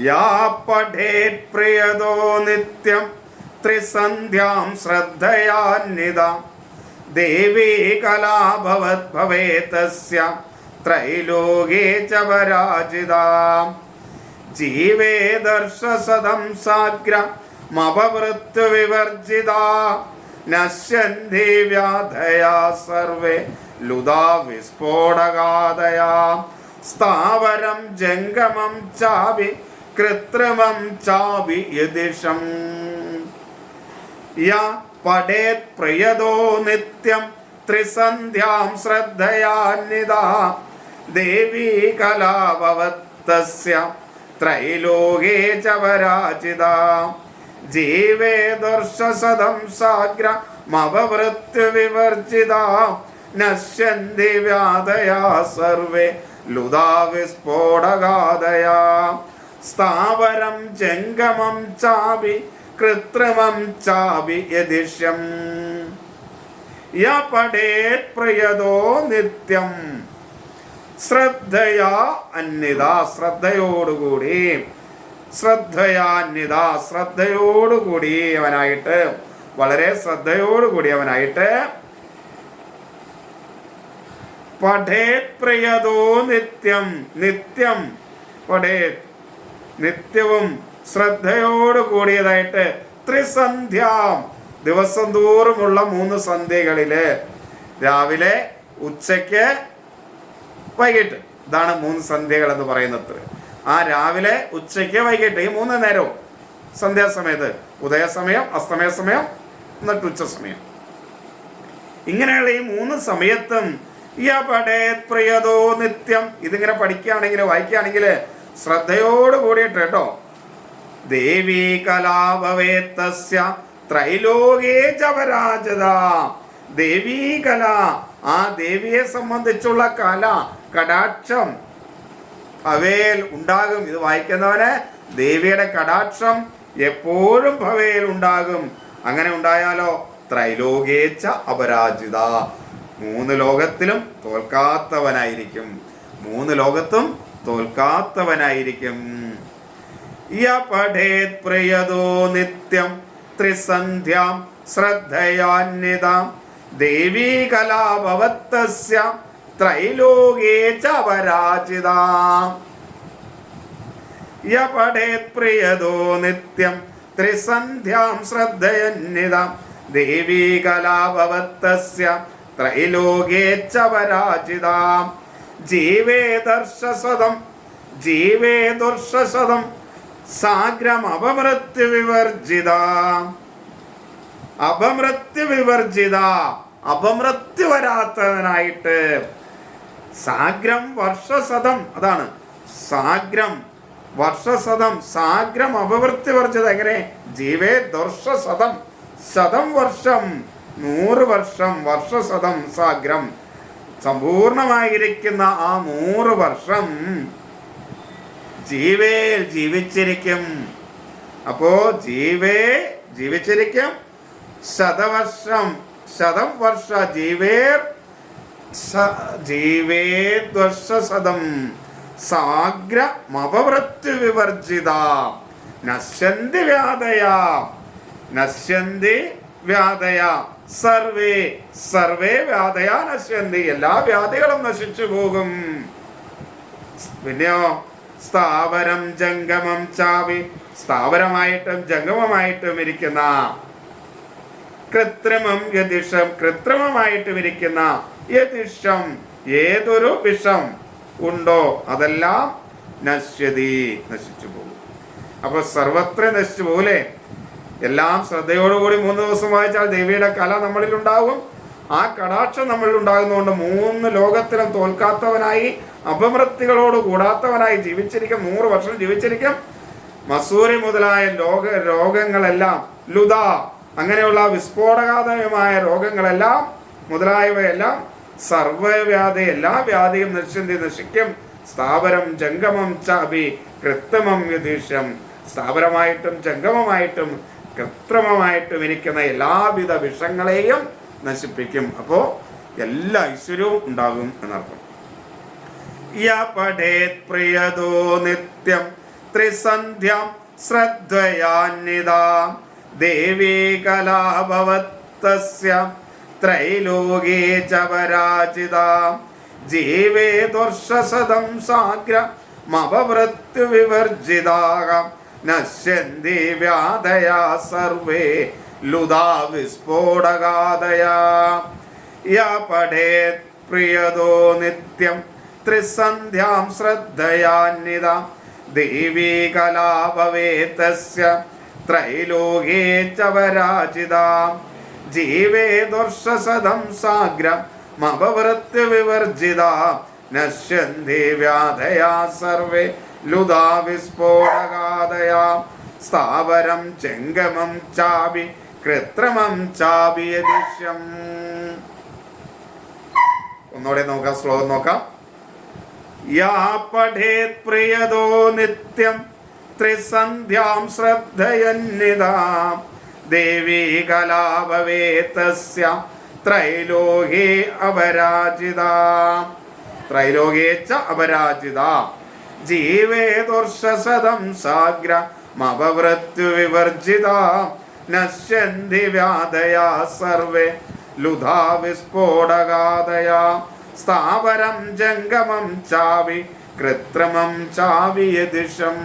യാ പഠേത് പ്രിയതോ നിത്യം ത്രിസന്ധ്യാം ശ്രദ്ധയാന്വിതാം. ദേവീ കലാഭവത് ഭവേതസ്യ ത്രൈലോകേ ച പരാജിതാം ജീവേ ദർശസദം സാഗ്ര മപവൃത്ത് വിവർജിത. നശ്യന്തി വ്യാധയാ സർവേ ലുതാ വിസ്ഫോടകാതയാ. സ്ഥാവരം ജംഗമം ചാവി കൃത്രിമം ചാവി യദിഷം യ പഠേത് പ്രിയതോ നിത്യം ത്രിസന്ധ്യാം ശ്രദ്ധയാന്വിതാ ദേവീ കലാഭവത്തസ്യ ത്രൈലോകേ ച പരാജിതാ ജീവേ ദർശസദം സാഗ്ര മവവൃത്തു വിവർജിത നശ്യന്തി വ്യാധയാ സർവേ ലുതാ വിസ്ഫോടകാദയാ സ്ഥാവരം ജംഗമം ചാവി കൃത്രിമം ചാവി യതിഷ്യം യ പഠേത് നിത്യം. ശ്രദ്ധയാ അന്യത ശ്രദ്ധയോടുകൂടി. ശ്രദ്ധയാ അന്യത ശ്രദ്ധയോടുകൂടി അവനായിട്ട്. വളരെ ശ്രദ്ധയോടുകൂടി അവനായിട്ട് പഠേത് പ്രിയതോ നിത്യം. നിത്യം. പഠേത് നിത്യവും ശ്രദ്ധയോട് കൂടിയതായിട്ട് ത്രിസന്ധ്യാം ദിവസം തോറുമുള്ള മൂന്ന് സന്ധ്യകളിൽ രാവിലെ ഉച്ചയ്ക്ക് വൈകിട്ട്. ഇതാണ് മൂന്ന് സന്ധ്യകൾ എന്ന് പറയുന്നത്. ആ രാവിലെ ഉച്ചയ്ക്ക് വൈകിട്ട് ഈ മൂന്ന് നേരവും സന്ധ്യാസമയത്ത് ഉദയസമയം അസ്തമയ സമയം എന്നിട്ട് ഉച്ച സമയം ഇങ്ങനെയുള്ള ഈ മൂന്ന് സമയത്തും യ പഠേത് പ്രിയതോ നിത്യം. ഇതിങ്ങനെ പഠിക്കുകയാണെങ്കിൽ വായിക്കുകയാണെങ്കിൽ ശ്രദ്ധയോട് കൂടിയിട്ട് കേട്ടോ. ദേവി കലാഭവേത്തസ്യ ത്രൈലോകേ ചപരാജത ദേവീ കല ആ ദേവിയെ സംബന്ധിച്ചുള്ള കല കടാക്ഷം ഭവേൽ ഉണ്ടാകും. ഇത് വായിക്കുന്നവന് ദേവിയുടെ കടാക്ഷം എപ്പോഴും ഭവേൽ ഉണ്ടാകും. അങ്ങനെ ഉണ്ടായാലോ? ത്രൈലോകേച്ച അപരാജിത. മൂന്ന് ലോകത്തിലും തോൽക്കാത്തവനായിരിക്കും. മൂന്ന് ലോകത്തും തോൽക്കാത്തവനായിരിക്കും. യപഠേത് പഠേത് പ്രിയതോ നിത്യം ത്രിസന്ധ്യാം ശ്രദ്ധയാന്യതാം ദേവീ കലാഭവത്തസ്യാം ത്രൈലോകേ ച പരാജിതാം യ പഠേത് പ്രിയതോ നിത്യം ത്രിസന്ധ്യാം ശ്രദ്ധയന്യതാം ദേവീ കലാഭവത്തസ്യ ത്രൈലോകേ ച ജീവേ ദർശസദം ജീവേ ദുർഷസദം സാഗ്രം അപമൃത്യു വിവർജിത. അപമൃത്യു വിവർജിത അപമൃത്യു വരാത്തവനായിട്ട്. സാഗ്രം വർഷസദം അതാണ്. സാഗ്രം വർഷസതം സാഗ്രം അപവൃത്തി വർജിത എങ്ങനെ? ജീവേ ദർശസദം ശതം വർഷം നൂറ് വർഷം വർഷസതം സാഗ്രം സമ്പൂർണമായിരിക്കുന്ന ആ നൂറ് വർഷം ജീവേൽ ജീവിച്ചിരിക്കും. അപ്പോ ജീവേ ജീവിച്ചിരിക്കും. ശതവർഷം ശതം വർഷ ജീവേർ ജീവേ ജീവേദ്വർഷസദം സാഗ്ര മപവൃത്തു വിവർജിത. നശ്യന്തി വ്യാധയാ. നശ്യന്തി വ്യാധയ. Survey survey വ്യാധയ നശ്യന്തി. എല്ലാ വ്യാധികളും നശിച്ചു പോകും. പിന്നെയോ സ്ഥാവരം ജംഗമം ചാവി. സ്ഥാവരമായിട്ടും ജംഗമമായിട്ടും ഇരിക്കുന്ന കൃത്രിമം യതിഷം കൃത്രിമമായിട്ടും ഇരിക്കുന്ന യതിഷം ഏതൊരു വിഷം ഉണ്ടോ അതെല്ലാം നശ്യതി നശിച്ചു പോകും. അപ്പൊ സർവത്ര നശിച്ചു പോലെ എല്ലാം ശ്രദ്ധയോടുകൂടി മൂന്ന് ദിവസം വായിച്ചാൽ ദേവിയുടെ കല നമ്മളിൽ ഉണ്ടാകും. ആ കടാക്ഷം നമ്മളിൽ ഉണ്ടാകുന്നതുകൊണ്ട് മൂന്ന് ലോകത്തിലും തോൽക്കാത്തവനായി അപമൃത്തികളോട് കൂടാത്തവനായി ജീവിച്ചിരിക്കും നൂറ് വർഷം ജീവിച്ചിരിക്കും. മസൂരി മുതലായ ലോക രോഗങ്ങളെല്ലാം ലുത അങ്ങനെയുള്ള വിസ്ഫോടകാതമായ രോഗങ്ങളെല്ലാം മുതലായവയെല്ലാം സർവവ്യാധി എല്ലാ വ്യാധിയും നിശ്ചിന്തി നശിക്കും. സ്ഥാപരം ജംഗമം ചാപി കൃത്രിമം യുധീഷം സ്ഥാപരമായിട്ടും ജംഗമമായിട്ടും കൃത്രിമമായിട്ടും വിരിക്കുന്ന എല്ലാവിധ വിഷങ്ങളെയും നശിപ്പിക്കും. അപ്പോൾ എല്ലാ ഐശ്വര്യവും ഉണ്ടാകും എന്നർത്ഥം. പ്രിയതോ നിത്യം ത്രിസന്ധ്യം ശ്രദ്ധയാന്യതാം ദേവീ കലാഭവത്തസ്യ ത്രൈലോകേ ച പരാജിതാ. ജീവേ ദുർഷസദം സാഗ്ര മപവൃത്യുവിവർജിതാക നശ്യന്തി വ്യാധയാ സർവേ ലുദാ വിസ്ഫോടകാദയാ യ പഠേത് പ്രിയതോ നിത്യം ത്രിസന്ധ്യാം ശ്രദ്ധയാന്വിത. ദേവീ കലാപവേതസ്യ ത്രൈലോകേ ച പരാജിതാ ജീവേ ദുർഷസദം സാഗ്രം മപവൃത്യുവിവർജിത നശ്യന്തി വ്യാധയാ സർവേ ലുദാ വിസ്ഫോടകാതയ സ്ഥാവരം ചെങ്കമം ചാപി കൃത്രിമം ചാപി യദിശ്യം. ഒന്നുകൂടെ നോക്കാം ശ്ലോകം നോക്കാം. യാ പ്രിയതോ നിത്യം ത്രിസന്ധ്യാം ശ്രദ്ധയന്നിതാ. ദേവീ കലാപവേതസ്യ ത്രൈലോകേ അപരാജിത. ത്രൈലോകേ ച ജീവേ ദുർഷസദം സാഗ്ര മപവൃത്യുവിവർജിത നശ്യന്തി വ്യാധയാ സർവേ ലുധാ വിസ്ഫോടകാതയാ. സ്ഥാവരം ജംഗമം ചാവി കൃത്രിമം ചാവി യദിഷം